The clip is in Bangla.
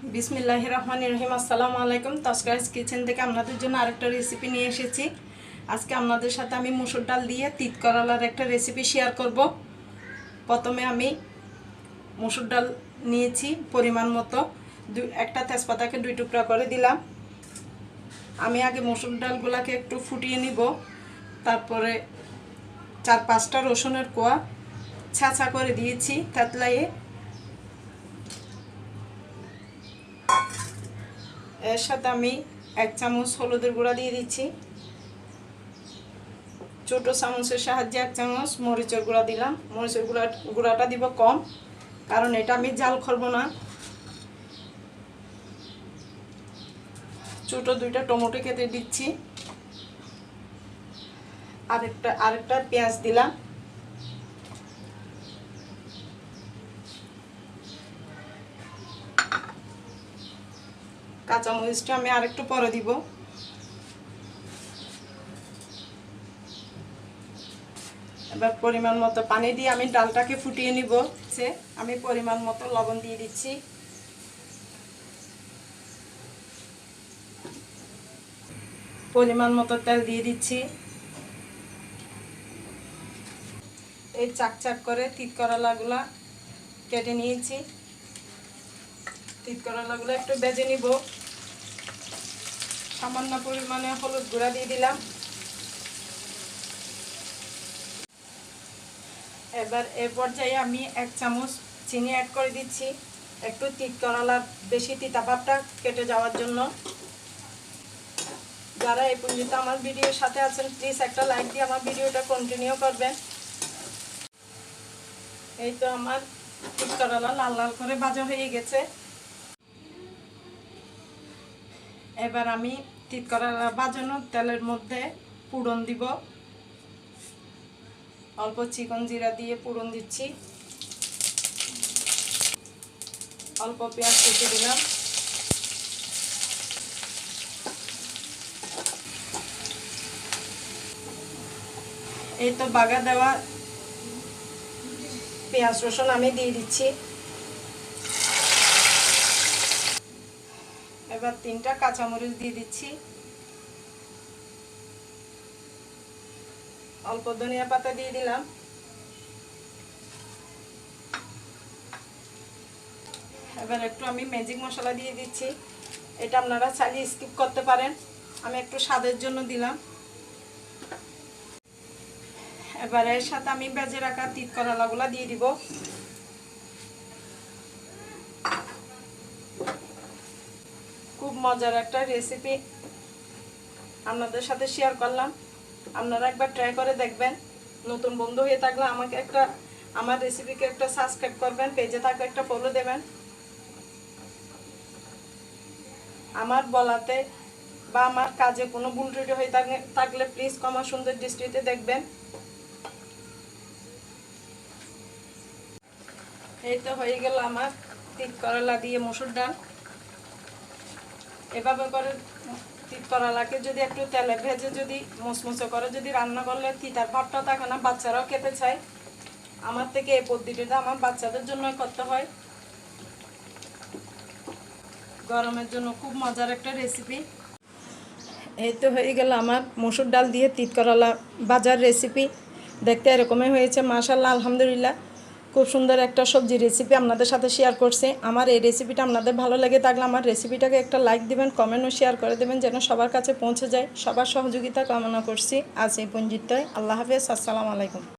বিসমিল্লাহ রহমান রহিম, আসসালামু আলাইকুম। তস্কারিস কিচেন থেকে আপনাদের জন্য আরেকটা রেসিপি নিয়ে এসেছি। আজকে আপনাদের সাথে আমি মুসুর ডাল দিয়ে তিত করলার একটা রেসিপি শেয়ার করব। প্রথমে আমি মুসুর ডাল নিয়েছি পরিমাণ মতো। দু একটা তেজপাতাকে দুই টুকরা করে দিলাম। আমি আগে মুসুর ডালগুলোকে একটু ফুটিয়ে নিব। তারপরে চার পাঁচটা রসুনের কোয়া ছাঁচা করে দিয়েছি তেতলাইয়ে। এর সাথে আমি এক চামচ হলুদের গুঁড়া দিয়ে দিচ্ছি। ছোটো চামচের সাহায্যে এক চামচ মরিচের গুঁড়া দিলাম। মরিচের গুঁড়া, গুঁড়াটা দিব কম, কারণ এটা আমি জাল করব না। ছোটো দুইটা টমেটো কেটে দিচ্ছি। আরেকটা আরেকটা পেঁয়াজ দিলাম। কাঁচামরিচটা আমি আরেকটু পরে দিব। এবার পরিমাণ মতো পানি দিয়ে আমি ডালটাকে ফুটিয়ে নিব। আমি পরিমাণ মতো লবণ দিয়ে দিচ্ছি। পরিমাণ মতো তেল দিয়ে দিচ্ছি। এই চাক চাক করে তিত করলাগুলা কেটে নিয়েছি। তিত করলাগুলো একটু বেজে নিব। সামান্য পরিমাণে হলুদ গুঁড়া দিয়ে দিলাম। এবার এ পর্যায়ে আমি এক চামচ চিনি অ্যাড করে দিচ্ছি। একটু তিত করলার বেশি তিতা ভাবটা কেটে যাওয়ার জন্য। যারা এই পর্যন্ত আমার ভিডিওর সাথে আছেন প্লিজ একটা লাইক দিয়ে আমার ভিডিওটা কন্টিনিউ করবেন। এই তো আমার তিত করালা লাল লাল করে ভাজা হয়ে গেছে। এবার আমি তিত করলা বাজানো তেলের মধ্যে পুরন দিব। অল্প চিকন জিরা দিয়ে পুরন দিচ্ছি। অল্প পেঁয়াজ কেটে দিলাম। এই তো বাগা দেওয়া পেঁয়াজ রসুন আমি দিয়ে দিচ্ছি। এবার তিনটা কাঁচামরিচ দিয়ে দিচ্ছি। অল্প ধনিয়া পাতা দিয়ে দিলাম। এবার একটু আমি ম্যাজিক মশলা দিয়ে দিচ্ছি। এটা আপনারা চালিয়ে স্কিপ করতে পারেন। আমি একটু স্বাদের জন্য দিলাম। এবার এর সাথে আমি বেজে রাখা তিত করলাগুলা দিয়ে দিব। মজার একটা রেসিপি আপনাদের সাথে শেয়ার করলাম। আপনারা একবার ট্রাই করে দেখবেন। নতুন বন্ধু হয়ে থাকলে আমাকে একটা, আমার রেসিপিকে একটা সাবস্ক্রাইব করবেন পেজে থাকলে একটা ফলো দেবেন। আমার বলাতে বা আমার কাজে কোনো ভুল ত্রুটি হয়ে থাকলে প্লিজ কমা সুন্দর দৃষ্টিতে দেখবেন। এই তো হয়ে গেল আমার তিত করলা দিয়ে মসুর ডাল। এভাবে করে তিত করলাকে যদি একটু তেলে ভেজে যদি মুচমুচো করে, যদি রান্না করলে তিতার ভাবটা থাকে না, বাচ্চারাও খেতে চায়। আমার থেকে এই পদ্ধতিটা আমার বাচ্চাদের জন্য করতে হয়। গরমের জন্য খুব মজার একটা রেসিপি এই তো হয়ে গেল আমার মসুর ডাল দিয়ে তিত করলা বাজার রেসিপি দেখতে এরকমই হয়েছে মাশাল্লাহ আলহামদুলিল্লাহ। খুব সুন্দর একটা সবজি রেসিপি আপনাদের সাথে শেয়ার করছি। আমার এই রেসিপিটা আপনাদের ভালো লাগে থাকলে আমার রেসিপিটাকে একটা লাইক দিবেন কমেন্টও শেয়ার করে দেবেন যেন সবার কাছে পৌঁছে যায়। সবার সহযোগিতা কামনা করছি। আজ এই পঞ্জিতায় আল্লাহ হাফেজ। আসসালামু আলাইকুম।